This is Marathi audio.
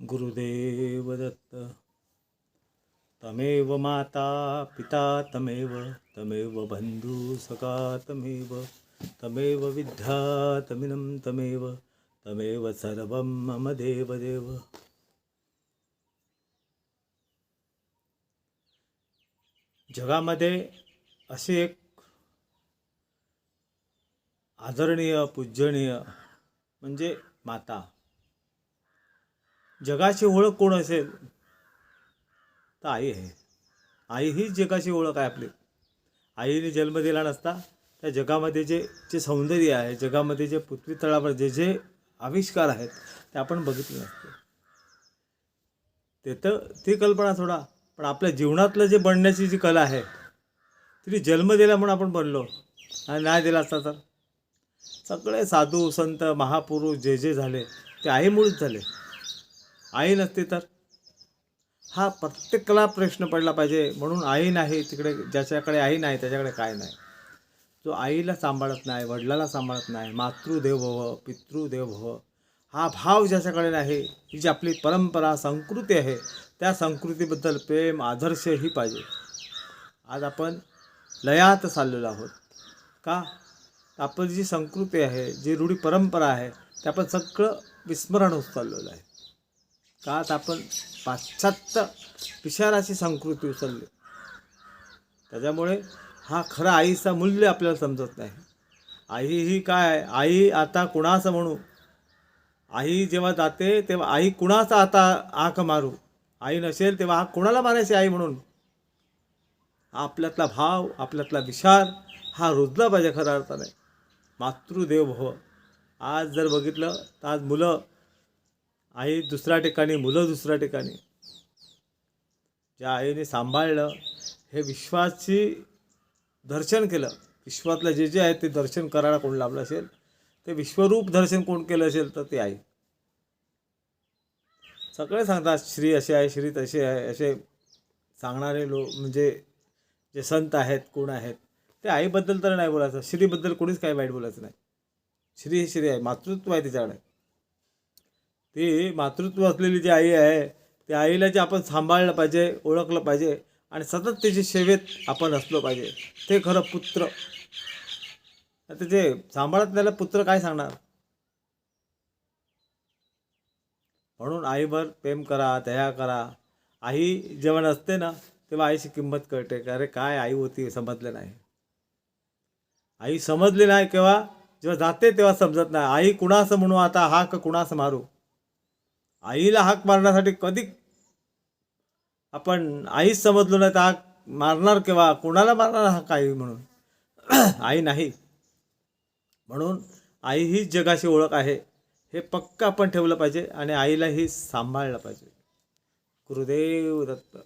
गुरुदेव दत्त। तमेव माता पिता तमेव तमेव बंधू सखा तमेव तमेव विद्या तमिनं तमेव तमेव सर्वं मम देवदेव। जगामध्ये असे एक आदरणीय पूजनीय म्हणजे माता। जगाची ओळख कोण असेल? तर आई आहे. आई हीच जगाची ओळख आहे आपली. आईने जन्म दिला नसता त्या जगामध्ये जे जे सौंदर्य आहे जगामध्ये जे पृथ्वी तळावर जे जे आविष्कार आहेत ते आपण बघितले नसते. ते तर ती कल्पना सोडा पण आपल्या जीवनातलं जे बनण्याची जी कला आहे तिने जन्म दिला म्हणून आपण बनलो. आणि नाही दिला असता तर? सगळे साधू संत महापुरुष जे जे झाले ते आईमुळेच झाले. आई नसते तर? हा प्रत्येकाला प्रश्न पडला पाहिजे. म्हणून आई नाही तिकडे ज्याच्याकडे आई नाही त्याच्याकडे काय नाही? जो आईला सांभाळत नाही वडिलाला सांभाळत नाही मातृदेव भव पितृदेव भव हा भाव ज्याच्याकडे नाही ही जी आपली परंपरा संस्कृती आहे त्या संस्कृतीबद्दल प्रेम आदर्श ही पाहिजे. आज आपण लयात चाललेलो आहोत. का? आपली जी संस्कृती आहे जी रूढी परंपरा आहे ते आपण सगळं विस्मरण होत चाललेलं आहे. का आपण पाश्चात्य पिशाराची संस्कृती उचलली त्याच्यामुळे हा खरा आईचा मूल्य आपल्याला समजत नाही. आई ही काय? आई आता कुणाचं म्हणू? आई जेव्हा जाते तेव्हा आई कुणाचा आता आक मारू? आई नसेल तेव्हा हा कुणाला मारायची आई म्हणून? आपल्यातला भाव आपल्यातला विचार हा रुजला पाहिजे खऱ्या अर्थाने. मातृदेव भव. आज जर बघितलं तर आज मुलं आई दुसऱ्या ठिकाणी मुलं दुसऱ्या ठिकाणी. ज्या आईने सांभाळलं हे विश्वाची दर्शन केलं. विश्वातलं जे जे आहे ते दर्शन करायला कोण लाभलं असेल ते विश्वरूप दर्शन कोण केलं असेल तर ते आई. सगळे सांगतात श्री असे आहे श्री तसे आहे असे सांगणारे लोक म्हणजे जे संत आहेत कोण आहेत ते आईबद्दल तर नाही बोलायचं. श्रीबद्दल कोणीच काही वाईट बोलायचं नाही. श्री श्री आहे मातृत्व आहे तिच्याकडे. ती मातृत्व असलेली जी आई आहे त्या आईला जे आपण सांभाळलं पाहिजे ओळखलं पाहिजे आणि सतत त्याची सेवेत आपण असलो पाहिजे ते खरं पुत्र. आता ते सांभाळत त्याला पुत्र काय सांगणार? म्हणून आईवर प्रेम करा दया करा. आई जेव्हा नसते ना तेव्हा आईची किंमत कळते अरे काय आई होती समजले नाही. आई समजली नाही केव्हा? जेव्हा जाते तेव्हा समजत नाही. आई कुणाचं म्हणू आता हाक कुणास मारू? आईला हाक मारण्यासाठी कधी आपण आईच समजलो नाही तर हाक मारणार किंवा कुणाला मारणार हाक आई म्हणून? आई नाही. म्हणून आई हीच जगाची ओळख आहे. हे पक्क आपण ठेवलं पाहिजे आणि आईलाही सांभाळलं पाहिजे. गुरुदेव दत्त.